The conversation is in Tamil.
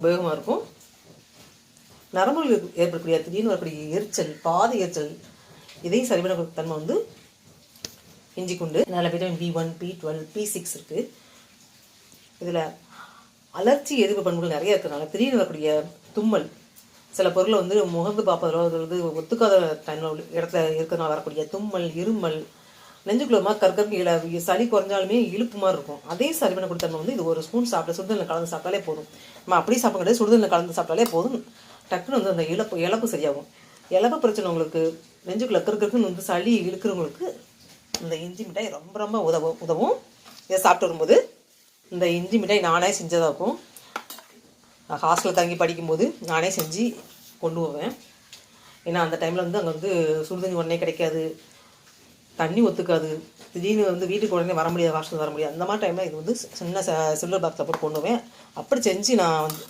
உபயோகமாக இருக்கும். நரம்புகளுக்கு ஏற்படக்கூடிய திடீர்னு வரக்கூடிய எரிச்சல் பாதி எரிச்சல் இதையும் சரி தன்மை வந்து இஞ்சி கொண்டு. நல்ல vitamin B one B twelve B six இருக்குது இதில் அலர்ச்சி எதிர்ப்பு பண்புகள் நிறைய இருக்கிறனால திடீர்னு வரக்கூடிய தும்மல் சில பொருளை வந்து முகந்து பார்ப்பதிலோ அது வந்து ஒத்துக்காத டைமில் இடத்துல இருக்கிறனால வரக்கூடிய தும்மல் இருமல் நெஞ்சுக்குள்ளமா இழ சளி குறைஞ்சாலுமே இழுப்பு மாதிரி இருக்கும். அதே சரி பண்ண கொடுத்தா வந்து இது ஒரு ஸ்பூன் சாப்பிட சுடுதண்ணில் கலந்து சாப்பிட்டாலே போதும். நம்ம அப்படியே சாப்பிட கிடையாது சுடுதண்ணில் கலந்து சாப்பிட்டாலே போதும். டக்குன்னு வந்து அந்த இழப்பு இழப்பு சரியாகும். இழப்பு பிரச்சனை உங்களுக்கு நெஞ்சுக்குள்ள கற்கறக்குன்னு வந்து சளி இழுக்கிறவங்களுக்கு இந்த இஞ்சி மிட்டாய் ரொம்ப ரொம்ப உதவும் உதவும். இதை சாப்பிட்டு வரும்போது இந்த இஞ்சி மிட்டாய் நானே செஞ்சதாக நான் ஹாஸ்டலில் தங்கி படிக்கும்போது நானே செஞ்சு கொண்டு போவேன் ஏன்னா அந்த டைமில் வந்து அங்கே வந்து சுடுதண்ணி உடனே கிடைக்காது. தண்ணி ஒத்துக்காது. திடீர்னு வந்து வீட்டுக்கு உடனே வர முடியாது வாஷ் வர முடியாது. அந்த மாதிரி டைமில் இது வந்து சின்ன சில்வர் பாக்ஸில் போட்டு கொண்டு போவேன். அப்படி செஞ்சு நான் வந்து